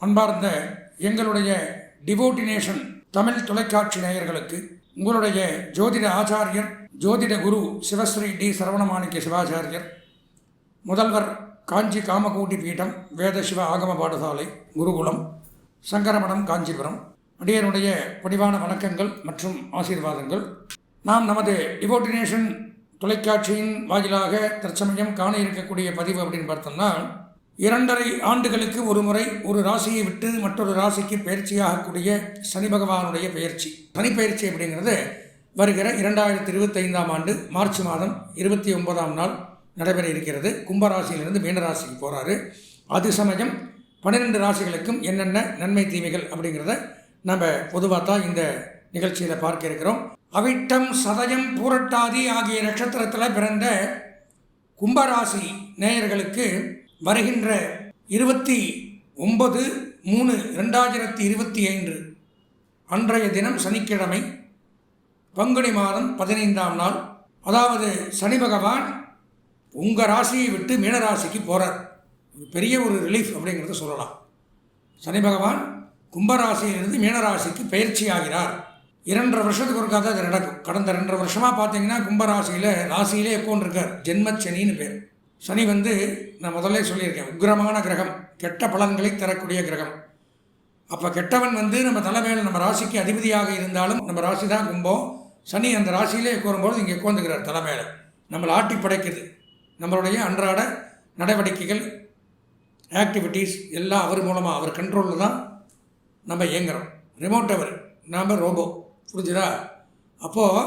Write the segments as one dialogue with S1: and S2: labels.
S1: அன்பார்ந்த எங்களுடைய டிவோட்டினேஷன் தமிழ் தொலைக்காட்சி நேயர்களுக்கு உங்களுடைய ஜோதிட ஆச்சாரியர் ஜோதிட குரு சிவஸ்ரீ டி சரவணமாணிக்க சிவாச்சாரியர் முதல்வர் காஞ்சி காமகோட்டி பீடம் வேத சிவ ஆகம பாடசாலை குருகுலம் சங்கரமடம் காஞ்சிபுரம் அடியனுடைய பணிவான வணக்கங்கள் மற்றும் ஆசீர்வாதங்கள். நாம் நமது டிவோட்டினேஷன் தொலைக்காட்சியின் வாயிலாக தற்சமயம் காண இருக்கக்கூடிய பதிவு அப்படின்னு பார்த்தோம்னா இரண்டரை ஆண்டுகளுக்கு ஒரு முறை ஒரு ராசியை விட்டு மற்றொரு ராசிக்கு பயிற்சியாகக்கூடிய சனி பகவானுடைய பயிற்சி. சனி பயிற்சி அப்படிங்கிறது வருகிற இரண்டாயிரத்தி இருபத்தைந்தாம் ஆண்டு மார்ச் மாதம் இருபத்தி ஒன்பதாம் நாள் நடைபெற இருக்கிறது. கும்பராசியிலிருந்து மீனராசிக்கு போகிறாரு அது சமயம் பன்னிரெண்டு ராசிகளுக்கும் என்னென்ன நன்மை தீமைகள் அப்படிங்கிறத நம்ம பொதுவாக தான் இந்த நிகழ்ச்சியில் பார்க்க இருக்கிறோம். அவிட்டம் சதயம் பூரட்டாதி ஆகிய நட்சத்திரத்தில் பிறந்த கும்பராசி நேயர்களுக்கு வருகின்ற இருபத்தி ஒன்பது மூணு ரெண்டாயிரத்தி இருபத்தி ஐந்து அன்றைய தினம் சனிக்கிழமை பங்குனி மாதம் பதினைந்தாம் நாள். அதாவது சனி பகவான் உங்கள் ராசியை விட்டு மீனராசிக்கு போகிறார் பெரிய ஒரு ரிலீஃப் அப்படிங்கிறத சொல்லலாம். சனி பகவான் கும்பராசியிலிருந்து மீனராசிக்கு பயிற்சி ஆகிறார். இரண்டரை வருஷத்துக்கு ஒருக்கா தான் அது நடக்கும். கடந்த ரெண்டரை வருஷமாக பார்த்தீங்கன்னா கும்பராசியில் ராசியிலே உட்காந்துருக்கார் ஜென்மச்சனின்னு பேர். சனி வந்து நான் முதல்ல சொல்லியிருக்கேன் உக்ரமான கிரகம் கெட்ட பலன்களை தரக்கூடிய கிரகம். அப்போ கெட்டவன் வந்து நம்ம தலைமையில் நம்ம ராசிக்கு அதிபதியாக இருந்தாலும் நம்ம ராசி தான் கும்பம். சனி அந்த ராசியிலே கூறும்போது இங்கே கோந்துக்கிறார் தலைமையில். நம்மளை ஆட்டி படைக்குது. நம்மளுடைய அன்றாட நடவடிக்கைகள் ஆக்டிவிட்டீஸ் எல்லாம் அவர் மூலமாக அவர் கண்ட்ரோலில் தான் நம்ம இயங்குகிறோம் ரிமோட் அவர் நாம் ரோபோ புரிஞ்சுதா? அப்போது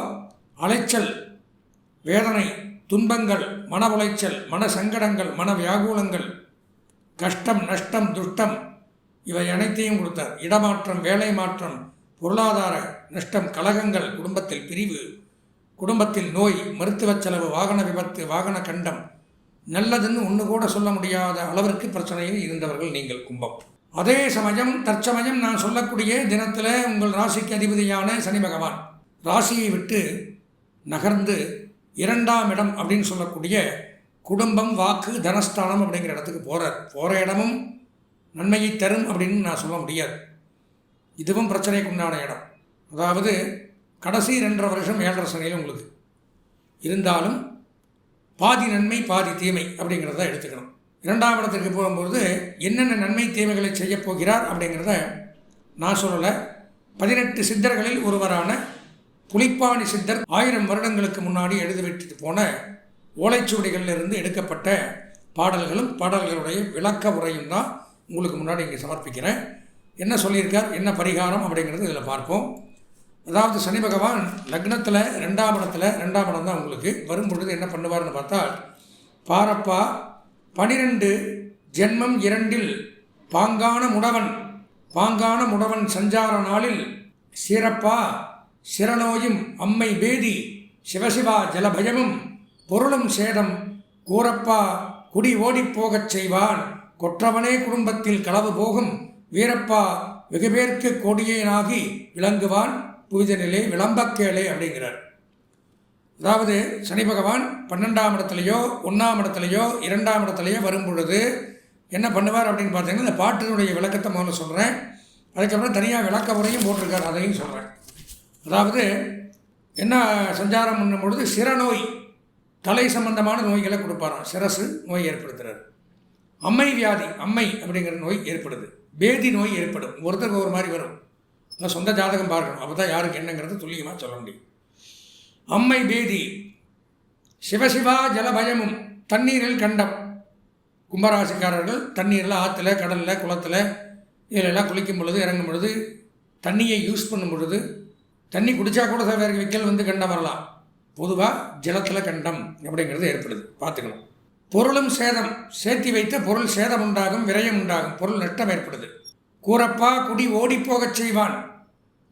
S1: அலைச்சல் வேதனை துன்பங்கள் மன உளைச்சல் மன சங்கடங்கள் மன வியாகுலங்கள் கஷ்டம் நஷ்டம் துஷ்டம் இவை அனைத்தையும் கொடுத்தார். இடமாற்றம் வேலை மாற்றம் பொருளாதார நஷ்டம் கலகங்கள் குடும்பத்தில் பிரிவு குடும்பத்தில் நோய் மருத்துவ செலவு வாகன விபத்து வாகன கண்டம். நல்லதுன்னு ஒன்று கூட சொல்ல முடியாத அளவிற்கு பிரச்சனையில் இருந்தவர்கள் நீங்கள் கும்பம். அதே சமயம் தற்சமயம் நான் சொல்லக்கூடிய தினத்தில் உங்கள் ராசிக்கு அதிபதியான சனி பகவான். ராசியை விட்டு நகர்ந்து இரண்டாம் இடம் அப்படின்னு சொல்லக்கூடிய குடும்பம் வாக்கு தனஸ்தானம் அப்படிங்கிற இடத்துக்கு போகிறார் போகிற இடமும் நன்மையை தரும் அப்படின்னு நான் சொல்ல முடியாது. இதுவும் பிரச்சனைக்கு உண்டான இடம். அதாவது கடைசி ரெண்டரை வருஷம் ஏழரை சனையில் உங்களுக்கு. இருந்தாலும் பாதி நன்மை பாதி தீமை அப்படிங்கிறத எடுத்துக்கணும். இரண்டாம் இடத்துக்கு போகும்போது என்னென்ன நன்மை தீமைகளை செய்யப் போகிறார் அப்படிங்கிறத நான் சொல்லலை. பதினெட்டு சித்தர்களில் ஒருவரான புலிப்பாணி சித்தர் ஆயிரம் வருடங்களுக்கு முன்னாடி எழுதி வைத்துட்டு போன ஓலைச்சுவடிகளில் இருந்து எடுக்கப்பட்ட பாடல்களும் பாடல்களுடைய விளக்க உரையும் தான் உங்களுக்கு முன்னாடி இங்கே சமர்ப்பிக்கிறேன். என்ன சொல்லியிருக்கார்? என்ன பரிகாரம்? அப்படிங்கிறது இதில் பார்ப்போம். அதாவது சனி பகவான் லக்னத்தில் ரெண்டாம் இடத்துல ரெண்டாம் இடம் தான் உங்களுக்கு. வரும் பொழுது என்ன பண்ணுவார்னு பார்த்தா பாரப்பா பனிரெண்டு ஜென்மம் இரண்டில் பாங்கான முடவன் பாங்கான முடவன் சஞ்சார நாளில் சிறப்பா சிறனோயும் அம்மை பேதி சிவசிவா ஜலபயமும் பொருளும் சேதம் கூரப்பா குடி ஓடிப்போகச் செய்வான் கொற்றவனே குடும்பத்தில் களவு போகும் வீரப்பா வெகுபேர்க்கு கொடியேனாகி விளங்குவான் புவிதனிலே விளம்பக்கேளே அப்படிங்கிறார். அதாவது சனி பகவான் பன்னெண்டாம் இடத்துலையோ ஒன்றாம் இடத்துலையோ இரண்டாம் இடத்துலையோ வரும் பொழுது என்ன பண்ணுவார் அப்படின்னு பார்த்தீங்கன்னா இந்த பாட்டினுடைய விளக்கத்தை முதல்ல சொல்கிறேன் அதுக்கப்புறம் தனியாக விளக்க உரையும் போட்டிருக்கார் அதையும் சொல்கிறேன் அதாவது என்ன சஞ்சாரம் பண்ணும் பொழுது சிறநோய் தலை சம்பந்தமான நோய்களை கொடுப்பாராம். சிரசு நோய் ஏற்படுத்துகிறார் அம்மை வியாதி அம்மை அப்படிங்கிற நோய் ஏற்படுது. பேதி நோய் ஏற்படும். ஒருத்தருக்கு ஒரு மாதிரி வரும். அதான் சொந்த ஜாதகம் பார்க்கணும். அப்போ தான் யாருக்கு என்னங்கிறது துல்லியமாக சொல்ல முடியும். அம்மை பேதி சிவசிவா ஜலபயமும் தண்ணீரில் கண்டம். கும்பராசிக்காரர்கள் தண்ணீரில் ஆற்றுல கடலில் குளத்தில் இதிலெல்லாம் குளிக்கும் பொழுது இறங்கும் பொழுது தண்ணியை யூஸ் பண்ணும் பொழுது தண்ணி குடித்தா கூட வேறு விக்கல் வந்து கண்டம் வரலாம். பொதுவாக ஜலத்தில் கண்டம் அப்படிங்கிறது ஏற்படுது. பார்த்துக்கணும். பொருளும் சேதம். சேர்த்தி வைத்த பொருள் சேதம் உண்டாகும் விரயம் உண்டாகும். பொருள் நஷ்டம் ஏற்படுது. கூறப்பா குடி ஓடிப்போகச் செய்வான்.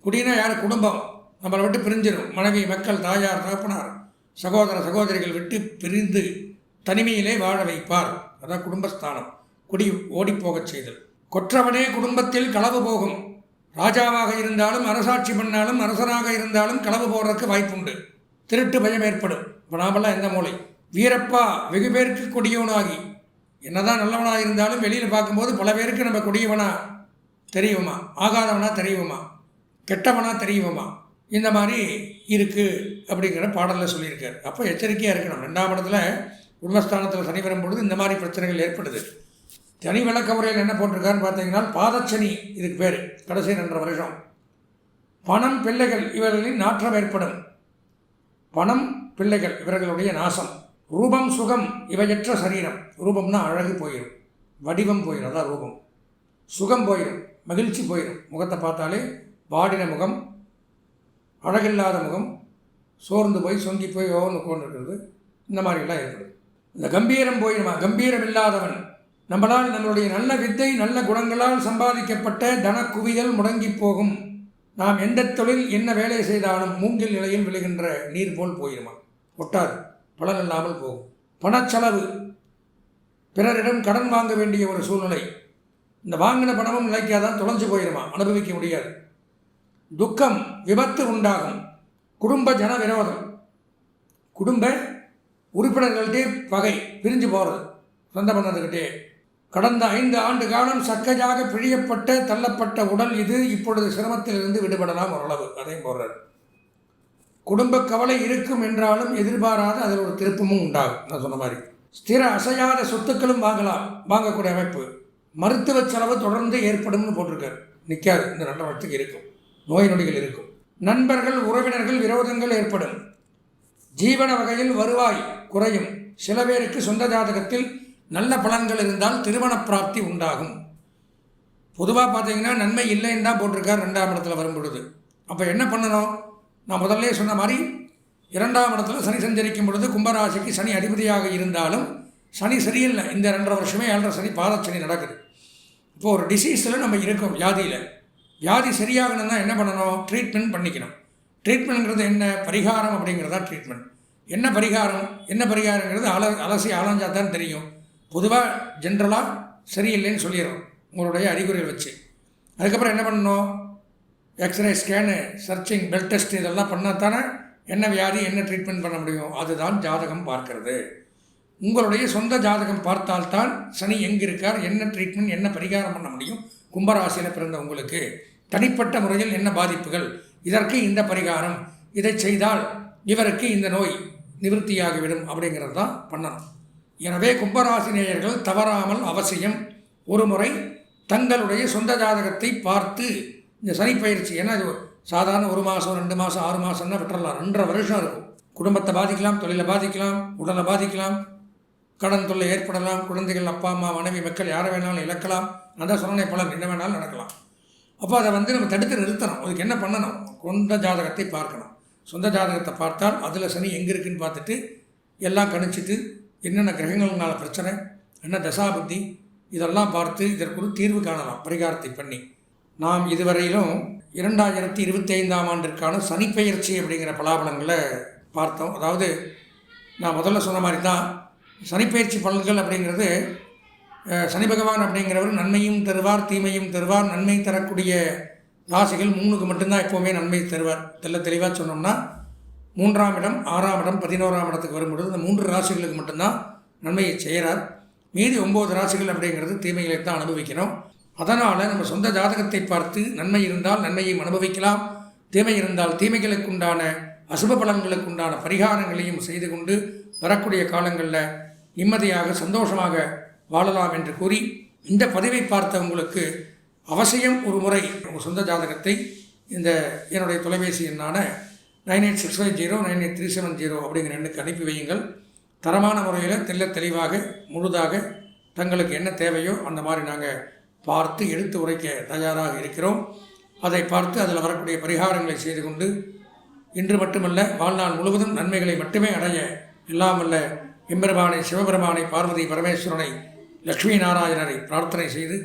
S1: குடினா யார்? குடும்பம். நம்மளை விட்டு பிரிஞ்சிடும் மனைவி மக்கள் தாயார் தகப்பனார் சகோதர சகோதரிகள் விட்டு பிரிந்து தனிமையிலே வாழ வைப்பார். அதான் குடும்பஸ்தானம். குடி ஓடிப்போகச் செய்தல். கொற்றவனே குடும்பத்தில் களவு போகும். ராஜாவாக இருந்தாலும் அரசாட்சி பண்ணாலும் அரசனாக இருந்தாலும் களவு போடுறதுக்கு வாய்ப்புண்டு. திருட்டு பயம் ஏற்படும். இப்போ நாமெல்லாம் எந்த மூளை? வீரப்பா வெகு பேருக்கு கொடியவனாகி. என்னதான் நல்லவனாக இருந்தாலும் வெளியில் பார்க்கும்போது பல பேருக்கு நம்ம கொடியவனா தெரியுமா? ஆகாதவனா தெரியுமா? கெட்டவனா தெரியுமா? இந்த மாதிரி இருக்குது அப்படிங்கிற பாடலில் சொல்லியிருக்காரு. அப்போ எச்சரிக்கையாக இருக்கணும். ரெண்டாம் இடத்துல குடும்பஸ்தானத்தில் சனி வரும்பொழுது இந்த மாதிரி பிரச்சனைகள் ஏற்படுது. சனி விளக்க என்ன போட்டிருக்காருன்னு பார்த்தீங்கன்னா பாதச்சனி இதுக்கு பேர் கடைசி ரெண்டரை வருஷம். பணம் பிள்ளைகள் இவர்களின் நாற்றம் ஏற்படும். பணம் பிள்ளைகள் இவர்களுடைய நாசம். ரூபம் சுகம் இவையற்ற சரீரம். ரூபம்னா அழகு போயிடும் வடிவம் போயிடும் அதான் ரூபம். சுகம் போயிடும் மகிழ்ச்சி போயிடும் முகத்தை பார்த்தாலே வாடின முகம் அழகில்லாத முகம் சோர்ந்து போய் சொங்கி போய் ஓன்னு இருக்கிறது இந்த மாதிரிலாம் ஏற்படும். இந்த கம்பீரம் போயிடுமா கம்பீரம் இல்லாதவன் நம்மளால் நம்மளுடைய நல்ல வித்தை நல்ல குணங்களால் சம்பாதிக்கப்பட்ட தன குவியல் முடங்கி போகும். நாம் எந்த தொழில் என்ன வேலை செய்தாலும் மூங்கில் நிலையில் விழுகின்ற நீர் போல் போயிடுமா ஒட்டாது பலன் இல்லாமல் போகும். பணச்செலவு பிறரிடம் கடன் வாங்க வேண்டிய ஒரு சூழ்நிலை. இந்த வாங்கின பணமும் நிலைக்காதான் தொலைஞ்சு போயிடுமா அனுபவிக்க முடியாது. துக்கம் விபத்து உண்டாகும். குடும்ப ஜன விரோதம் குடும்ப உறுப்பினர்கள்ட்டே பகை பிரிஞ்சு போகிறது சொந்த பண்ணதுக்கிட்டே கடந்த ஐந்து ஆண்டு காலம் சக்கஜாக பிழியப்பட்ட தள்ளப்பட்ட உடல் இது இப்பொழுது சிரமத்திலிருந்து விடுபடலாம் ஓரளவு. அதையும் போடுறார். குடும்ப கவலை இருக்கும் என்றாலும் எதிர்பாராத அதில் ஒரு திருப்பமும் உண்டாகும். நான் சொன்ன மாதிரி. ஸ்திர அசையாத சொத்துக்களும் வாங்கலாம். வாங்கக்கூடிய அமைப்பு. மருத்துவ செலவு தொடர்ந்து ஏற்படும்னு போட்டிருக்காரு. நிற்காது இந்த நல்ல வருஷத்துக்கு இருக்கும். நோய் நொடிகள் இருக்கும். நண்பர்கள் உறவினர்கள் விரோதங்கள் ஏற்படும். ஜீவன வகையில் வருவாய் குறையும். சில பேருக்கு சொந்த ஜாதகத்தில் நல்ல பலன்கள் இருந்தால் திருமண பிராப்தி உண்டாகும். பொதுவாக பார்த்தீங்கன்னா நன்மை இல்லைன்னு தான் போட்டிருக்கார் ரெண்டாம் இடத்துல வரும் பொழுது. அப்போ என்ன பண்ணணும்? நான் முதல்ல சொன்ன மாதிரி இரண்டாம் இடத்துல சனி சஞ்சரிக்கும் பொழுது கும்பராசிக்கு சனி அதிபதியாக இருந்தாலும் சனி சரியில்லை. இந்த ரெண்டரை வருஷமே ஏழரை சனி பாதச்சனி நடக்குது. இப்போ ஒரு டிசீஸில் நம்ம இருக்கோம் வியாதியில். வியாதி சரியாகணும்னா என்ன பண்ணணும்? ட்ரீட்மெண்ட் பண்ணிக்கணும். ட்ரீட்மெண்ட்ங்கிறது என்ன? பரிகாரம் அப்படிங்கிறதா ட்ரீட்மெண்ட் என்ன பரிகாரம்? என்ன பரிகாரங்கிறது அல அலசி ஆலஞ்சா தான் தெரியும். பொதுவாக ஜென்ரலாக சரியில்லைன்னு சொல்லிடுறோம். உங்களுடைய அறிகுறிகள் வச்சு. அதுக்கப்புறம் என்ன பண்ணணும்? X-ray scan searching belt test இதெல்லாம் பண்ணால் தானே என்ன வியாதி என்ன ட்ரீட்மெண்ட் பண்ண முடியும்? அதுதான் ஜாதகம் பார்க்கறது. உங்களுடைய சொந்த ஜாதகம் பார்த்தால்தான் சனி எங்கே இருக்கார் என்ன ட்ரீட்மெண்ட் என்ன பரிகாரம் பண்ண முடியும்? கும்பராசியில் பிறந்த உங்களுக்கு. தனிப்பட்ட முறையில் என்ன பாதிப்புகள்? இதற்கு இந்த பரிகாரம். இதை செய்தால் இவருக்கு இந்த நோய் நிவர்த்தியாகிவிடும் அப்படிங்கிறது தான் பண்ணணும். எனவே கும்பராசினியர்கள் தவறாமல் அவசியம். ஒரு முறை தங்களுடைய சொந்த ஜாதகத்தை பார்த்து இந்த சனிப்பயிற்சி ஏன்னா இது சாதாரண ஒரு மாதம் ரெண்டு மாதம் ஆறு மாதம்னா விட்டுறலாம். ரெண்டரை வருஷம் இருக்கும். குடும்பத்தை பாதிக்கலாம் தொழிலை பாதிக்கலாம் உடலை பாதிக்கலாம் கடன் தொல்லை ஏற்படலாம் குழந்தைகள் அப்பா அம்மா மனைவி மக்கள் யாரை வேணாலும் இழக்கலாம். அந்த சொன்ன பலன் என்ன வேணாலும் நடக்கலாம். அப்போ அதை வந்து நம்ம தடுத்து நிறுத்தணும். அதுக்கு என்ன பண்ணணும்? சொந்த ஜாதகத்தை பார்க்கணும். சொந்த ஜாதகத்தை பார்த்தால் அதில் சனி எங்கே இருக்குன்னு பார்த்துட்டு எல்லாம் கணிச்சிட்டு என்னென்ன கிரகங்கள்னால பிரச்சனை என்ன தசாபுத்தி இதெல்லாம் பார்த்து இதற்குள் தீர்வு காணலாம் பரிகாரத்தை பண்ணி. நாம் இதுவரையிலும் இரண்டாயிரத்தி இருபத்தி ஐந்தாம் ஆண்டிற்கான சனிப்பெயர்ச்சி அப்படிங்கிற பலாபலங்களை பார்த்தோம். அதாவது நான் முதல்ல சொன்ன மாதிரி தான் சனிப்பெயர்ச்சி பலன்கள் அப்படிங்கிறது சனி பகவான் அப்படிங்கிறவர் நன்மையும் தருவார் தீமையும் தருவார் நன்மை தரக்கூடிய ராசிகள் மூணுக்கு மட்டும்தான் எப்போவுமே நன்மை தருவார். தெல்ல தெளிவாக சொன்னோம்னா மூன்றாம் இடம் ஆறாம் இடம் பதினோராம் இடத்துக்கு வரும்பொழுது இந்த மூன்று ராசிகளுக்கு மட்டும்தான் நன்மையை செய்கிறார். மீதி ஒம்பது ராசிகள் அப்படிங்கிறது தீமைகளை தான் அனுபவிக்கிறோம் அதனால் நம்ம சொந்த ஜாதகத்தை பார்த்து நன்மை இருந்தால் நன்மையும் அனுபவிக்கலாம். தீமை இருந்தால் தீமைகளுக்கு உண்டான அசுப பலன்களுக்குண்டான பரிகாரங்களையும் செய்து கொண்டு வரக்கூடிய காலங்களில் நிம்மதியாக சந்தோஷமாக வாழலாம் என்று கூறி இந்த பதிவை பார்த்த உங்களுக்கு அவசியம் ஒரு முறை உங்கள் சொந்த ஜாதகத்தை இந்த என்னுடைய தொலைபேசி எண்ணான nine eight six five zero nine eight three seven zero அப்படிங்கிற எண்ணுக்கு அனுப்பி வையுங்கள். தரமான முறையில் தெல்ல தெளிவாக முழுதாக தங்களுக்கு என்ன தேவையோ அந்த மாதிரி நாங்கள் பார்த்து எடுத்து உரைக்க தயாராக இருக்கிறோம். அதை பார்த்து அதில் வரக்கூடிய பரிகாரங்களை செய்து கொண்டு இன்று மட்டுமல்ல வாழ்நாள் முழுவதும் நன்மைகளை மட்டுமே அடைய எல்லாம் வல்ல எம்பெருமானை சிவபெருமானை பார்வதி பரமேஸ்வரனை லக்ஷ்மி நாராயணரை பிரார்த்தனை செய்து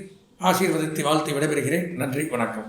S1: ஆசீர்வதித்து வாழ்த்து விடைபெறுகிறேன். நன்றி வணக்கம்.